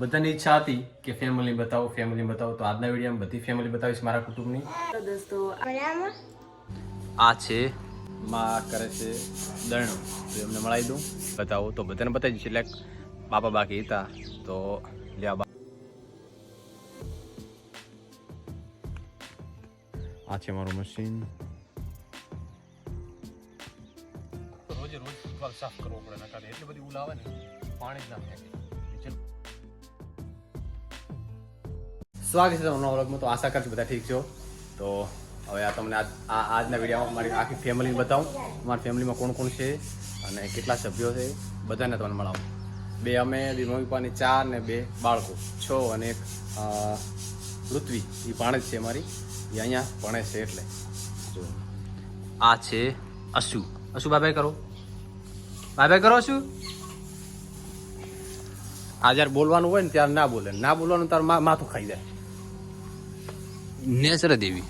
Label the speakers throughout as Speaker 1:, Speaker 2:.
Speaker 1: બધાની ઈચ્છા હતી કે ફેમિલી બતાવો ફેમિલી બતાવો. તો આજના વિડીયોમાં બધી ફેમિલી બતાવીશ મારા કુટુંબની.
Speaker 2: તો દોસ્તો
Speaker 1: આ છે માં કરે છે દરણું. તો એમને મળાવી દઉં. બતાવો. તો બધાને બતાવી દઈશ. એટલે બાપા બાકી હતા. તો લ્યા બા આ છે મારું મશીન રોજે રોજ સાફ કરવો પડે એટલી બધી ઉલ આવે ને. પાણી જ ના ફેંકે. સ્વાગત છે તમારું વ્લોગમાં. તો આશા કરશું બધા ઠીક છો. તો હવે આ તમને આ આજના વિડીયોમાં મારી આખી ફેમિલીને બતાવું. મારી ફેમિલીમાં કોણ કોણ છે અને કેટલા સભ્યો છે, બધાને તમને મળાવું. બે અમે, બે મમ્મી પપ્પાની ચાર ને બે બાળકો. છ અને એક પૃથ્વી. એ ભાણે છે મારી એ અહીંયા ભણે છે એટલે. જો. આ છે અશુ. અશુ બાય કરો. બાય બાય કરો, અશુ. આ જ્યારે બોલવાનું હોય ને ત્યારે ના બોલે. ના બોલવાનું તાર માથું ખાઈ જાય. નેસર દેવી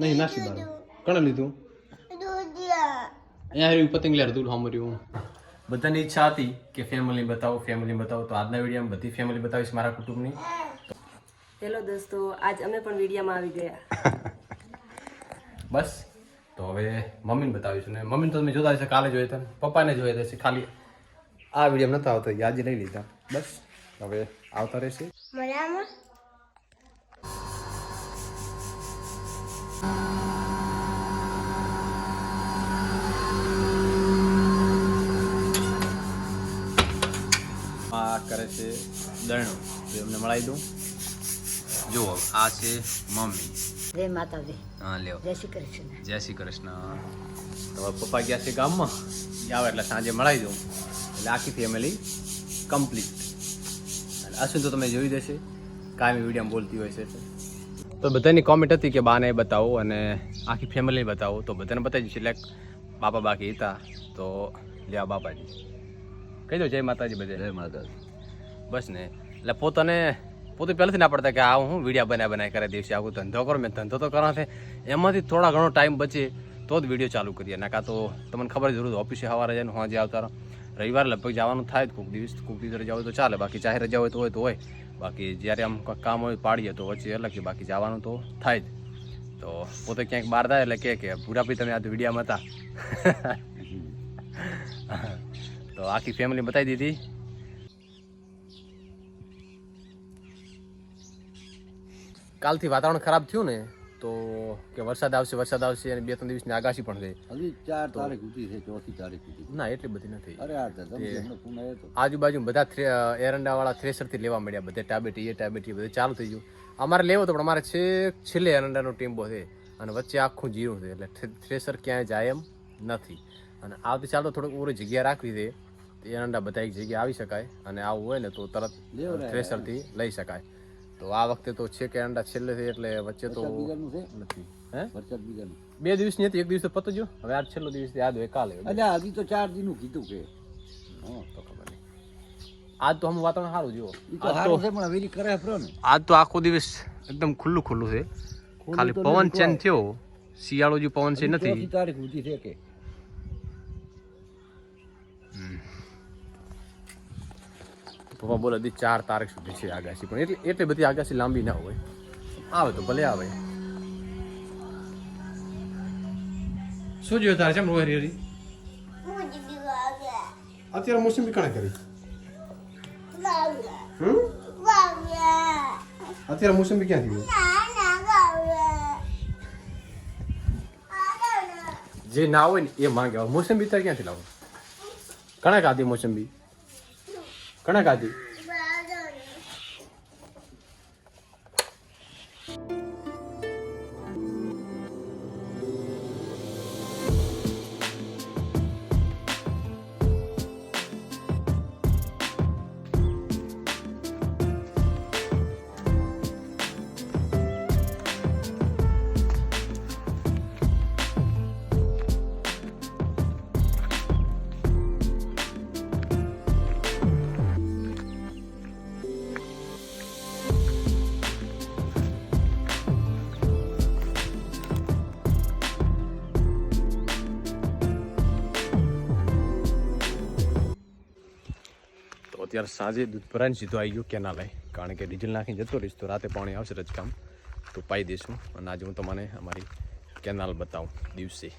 Speaker 1: નહીં નાસી બાર કણે લીધું? અહીંયા હારી પતંગ લેર દૂર સાંભળ્યું બધાની ઈચ્છા હતી કે ફેમિલી બતાવો ફેમિલી બતાવો. તો આજના વિડીયોમાં બધી ફેમિલી બતાવીશ મારા કુટુંબની.
Speaker 2: હેલો દોસ્તો આજ અમે પણ વિડીયોમાં આવી ગયા.
Speaker 1: બસ. તો હવે મમ્મીને બતાવીશું ને. મમ્મીને તો તમે જોતા હશે કાલે જોયા હતા પપ્પાને જોયા હશે ખાલી. આ વીડિયો નતા આવતો યાદ લઈ લીધા. બસ. હવે આવતા રહેશે આ કરે છે દરણું. તો એમને મળાવી દઉં. જુઓ આ છે મમ્મી.
Speaker 3: જય માતાજી.
Speaker 1: હા લ્યો.
Speaker 3: જય શ્રી કૃષ્ણ.
Speaker 1: જય શ્રી કૃષ્ણ. તમારા પપ્પા ગયા છે ગામમાં. આવે એટલે સાંજે મળાવી દઉં. એટલે આખી ફેમિલી કમ્પ્લીટ અશ્વિન તો તમે જોઈ દેશે કાયમી વીડિયો બોલતી હોય છે તો બધાની કોમેન્ટ હતી કે બાને બતાવો અને આખી ફેમિલી બતાવો. તો બધાને બતાવી દઈશું એટલે બાપા બાકી હતા. તો લ્યા બાપાજી. કહી દો જય માતાજી બધા. જય માતાજી. બસ ને. એટલે પોતાને પોતે પહેલાંથી ના પડતા કે આ હું વિડીયા બનાવી બનાવી કરે દિવસે આવું ધંધો કરો મેં ધંધો તો કરવા છે. એમાંથી થોડા ઘણો ટાઈમ બચે તો જ વીડિયો ચાલુ કરીએ. નાકા તો તમને ખબર જરૂર ઓફિસે સવારે જઈને હોજે આવતા રહો. રવિવારે લગભગ જવાનું થાય જ. કોઈક દિવસ કોઈક દિવસ રજા હોય તો ચાલે. બાકી જાહેર રજા હોય તો હોય તો હોય. બાકી જ્યારે આમ કામ હોય પાડીએ, તો વચ્ચે અલગ છે. બાકી જવાનું તો થાય જ. તો પોતે ક્યાંક બહાર થાય એટલે કે કે ભૂરાપી તમે આ વિડીયામાં હતા. તો આખી ફેમિલી બતાવી દીધી. કાલથી વાતાવરણ ખરાબ થયું ને? તો કે વરસાદ આવશે વરસાદ આવશે અને બે ત્રણ દિવસની આગાશી પણ છે
Speaker 4: હજી ચાર તારીખ સુધી છે ચોથી તારીખ સુધી.
Speaker 1: ના એટલી બધી નથી.
Speaker 4: અરે
Speaker 1: આજુબાજુ બધા થ્રે એરંડાવાળા થ્રેસરથી લેવા મળ્યા બધે ટાબેટી એ ટાબેટી બધે ચાલુ થઈ ગયું. અમારે લેવો તો પણ અમારે છેક છેલ્લે એરંડાનો ટેમ્પો છે અને વચ્ચે આખું જીરું છે એટલે થ્રે- થ્રેસર ક્યાંય જાય એમ નથી. અને આવતી ચાલો થોડુંક ઓરી જગ્યા રાખવી છે. એરંડા બધા એક જગ્યાએ આવી શકાય અને આવું હોય ને તો તરત થ્રેસરથી લઈ શકાય. તો આ વખતે તો છે કે અંડા છેલ્લે છે એટલે વચ્ચે તો નથી હે?
Speaker 4: વરસાદ બીજાનું.
Speaker 1: બે દિવસની હતી એક દિવસ તો પતો જો હવે આજ છેલ્લો દિવસ યાદ હોય કાલે
Speaker 4: અલ્યા હજી તો ચાર દિનનું કીધું કે.
Speaker 1: હા, તો ખબર નહીં. આજ તો હમ વાતાવરણ સારું જુઓ.
Speaker 4: સારું છે પણ વેરી કરે ફરો ને.
Speaker 1: આજ તો આખો દિવસ એકદમ ખુલ્લું ખુલ્લું છે. ખાલી પવન ચેન્જ થયો શિયાળો જે પવન છે નથી.
Speaker 4: તારીખ સુધી છે કે.
Speaker 1: પપ્પા બોલે હતી ચાર તારીખ સુધી છે આગાસી પણ. એટલે એટલી બધી આગાસી લાંબી ના હોય. આવે તો ભલે આવે. શું જોયું તારે છે રોહરી હરી અત્યારે મોસમી કણે કરી? હમ? અત્યારે મોસમી ક્યાંથી જે ના હોય ને એ માંગે. મોસંબી તારે ક્યાંથી લાવો? કણે ખાધી મોસંબી કણે ખાધી અત્યારે સાંજે દૂધ ભરાઈને સીધો આવી ગયો કેનાલે કારણ કે ડીઝલ નાખીને જતો રહીશ તો રાતે પાણી આવશે રજકામ. તો પાઈ દઈશું. અને આજે હું તમને અમારી કેનાલ બતાવું દિવસે.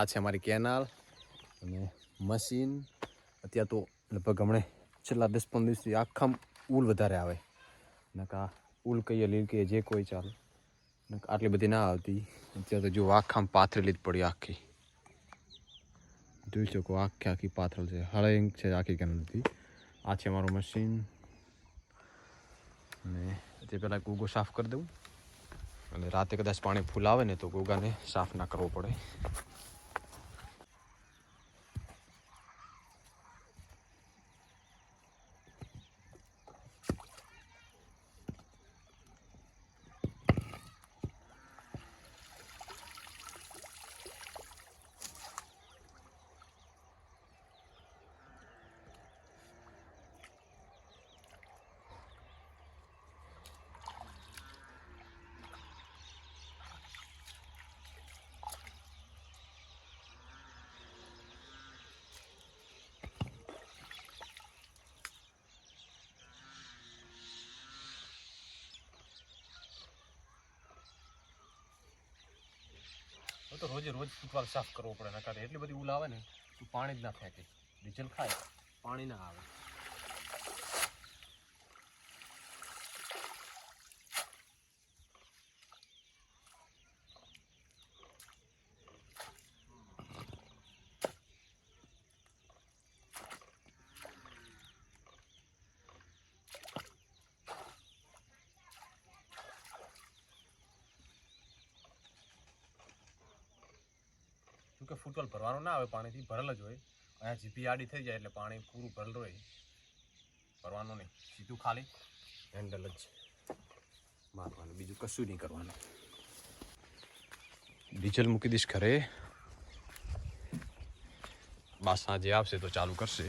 Speaker 1: આ છે અમારી કેનાલ અને મશીન. અત્યારે તો લગભગ હમણે છેલ્લા દસ પંદર દિવસથી આખા ઉલ વધારે આવે. નકા ઉલ કહીએ લીલ કહીએ જે કોઈ ચાલે. નકા આટલી બધી ના આવતી. અત્યારે તો જો આખામ પાથરેલી જ પડી આખી. જોઈ શકો આખી આખી પાથરેલ છે. હળંગ છે આખી કેનાલથી આ છે અમારું મશીન. અને તે પહેલાં ગોગો સાફ કરી દઉં. અને રાતે કદાચ પાણી ફૂલ આવે ને તો ગોગાને સાફ ના કરવો પડે. તો રોજે રોજ ફૂટવાલ સાફ કરવો પડે, નકાર. એટલી બધી ઉલ આવે ને, તું પાણી જ ના ફેંકે. ડીઝલ ખાય, પાણી ના આવે. કેમકે ફૂટવેલ ભરવાનું ના આવે પાણીથી ભરેલ જ હોય. અહીંયા જીપી આડી થઈ જાય એટલે પાણી પૂરું ભરેલ હોય ભરવાનું નહીં. સીધું ખાલી. હેન્ડલ જ. મારવાનું. બીજું કશું નહીં કરવાનું. ડીઝલ મૂકી દઈશ ખરે બા સાંજે આવશે તો ચાલુ કરશે.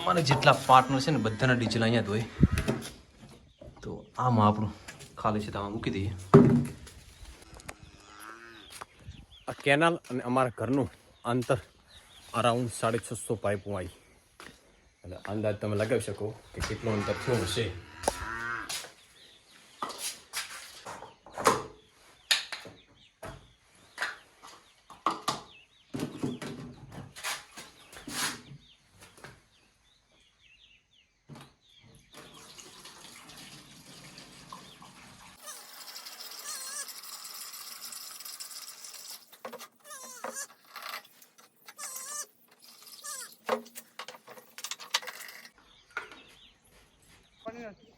Speaker 1: અમારે જેટલા પાર્ટનર છે ને બધાના ડીઝલ અહીંયા જ હોય. તો આમાં આપણું ખાલી છે આમાં મૂકી દઈએ. આ કેનાલ અને અમારા ઘરનું અંતર અરાઉન્ડ સાડી છસો પાઇપો આવી એટલે અંદાજ તમે લગાવી શકો કે કેટલું અંતર થયું હશે.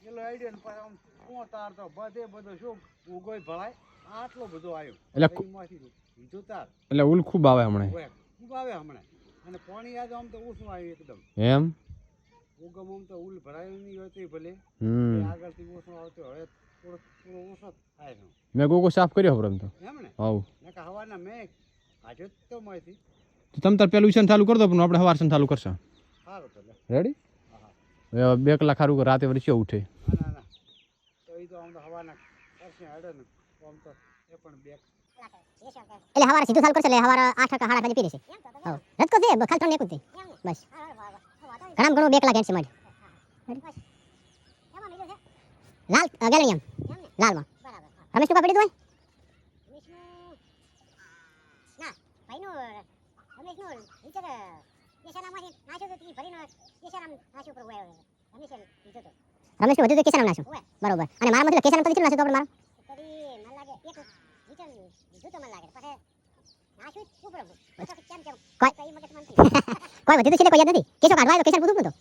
Speaker 4: પેલો આઈડિયા ને પાછો તાર તો બધે બધો શું ઉગોય ભળાય. આટલો બધો આવ્યો
Speaker 1: એટલે
Speaker 4: એમાંથી બીજો તાર.
Speaker 1: એટલે ઉલ ખૂબ આવે હમણાં.
Speaker 4: ખૂબ આવે હમણાં. અને પાણી આજે આમ તો ઓછું આવ્યું એકદમ.
Speaker 1: એમ?
Speaker 4: ઉગમ આમ તો ઉલ ભરાયું નહીં હોય તોય ભલે. આગળથી ઓછું આવતો હવે થોડો થોડો ઓછો થાય છે
Speaker 1: મેં ગોગો સાફ કર્યો ખબર એમ તો.
Speaker 4: એમ ને
Speaker 1: હાવ
Speaker 4: હવાના મેં આજે તો માહિતી
Speaker 1: તો તમે તાર પેલું છે ચાલુ કરી દો પણ આપણે સવાર ચાલુ કરશે.
Speaker 4: સારું તો
Speaker 1: રેડી બે કલાક સારું રાતે વળી ઉઠે?
Speaker 4: ના ના ના. તો એ તો આમ તો હવાના કરશે હેડે ને. તો આમ તો એ પણ બે
Speaker 3: એટલે હવારે સીધું ચાલુ કરશે એટલે હવારે આઠ વાગે સાડા પાંચે પી લેશે. હવ. રજકો છે બ- ખાલી ત્રણ એક જ છે બસ. ઘણા ઘણું બે કલાક હેડશે મારે. લાલ અ, લાલમાં. રમેશનું પડી હોય રમેશનું વધુ તો કેસારામ નાખ્યું બરોબર. અને મારા મતલબ કેસારામ તો નાખ્યું તો આપણે મારા કોઈ વધી તો છે કોઈ યાદ નથી? કેસો કાઢવા આવ્યો કેસર પૂછું તો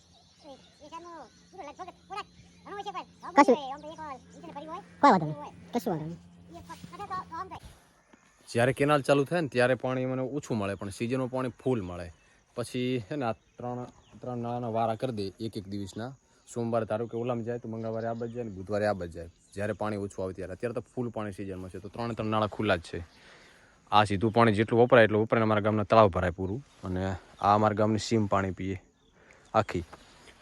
Speaker 3: કશું? કોઈ વાંધો નહીં. કશું વાંધો નહીં.
Speaker 1: જ્યારે કેનાલ ચાલુ થાય ને ત્યારે પાણી મને ઓછું મળે પણ સિઝનનું પાણી ફૂલ મળે. પછી છે ને આ ત્રણ ત્રણ નાળાના વારા કરી દે એક એક દિવસના. સોમવારે ધારો કે ઓલામાં જાય તો મંગળવારે આ બાજુ જાય ને બુધવારે આ બાજુ જાય. જ્યારે પાણી ઓછું આવે ત્યારે. અત્યારે તો ફૂલ પાણી સિઝનમાં છે. તો ત્રણ ત્રણ નાળા ખુલ્લા જ છે. આ સીધું પાણી જેટલું વપરાય એટલું વપરાય અમારા ગામના તળાવ ભરાય પૂરું. અને આ અમારા ગામની સીમ પાણી પીએ આખી.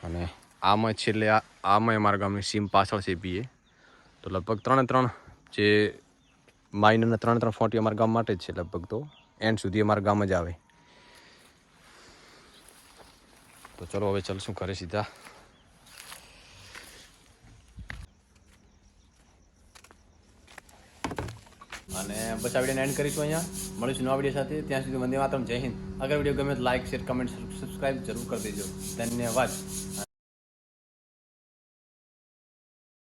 Speaker 1: અને આમાં છેલ્લે આમાં અમારા ગામની સીમ પાછળ છે પીએ. તો લગભગ ત્રણે ત્રણ જે માઇનરના ત્રણ ત્રણ ફોટી અમારા ગામ માટે જ છે લગભગ તો. એન્ડ સુધી અમારા ગામ જ આવે. તો ચલો હવે ચાલશું ઘરે સીધા? અને બસ આ વિડીયોને એન્ડ કરીશું અહીંયા. મળીશું નવા વીડિયો સાથે. ત્યાં સુધી વંદે માતરમ. જય હિન્દ. અગર વીડિયો ગમે તો લાઇક શેર કમેન્ટ સબસ્ક્રાઈબ જરૂર કરી દેજો. ધન્યવાદ.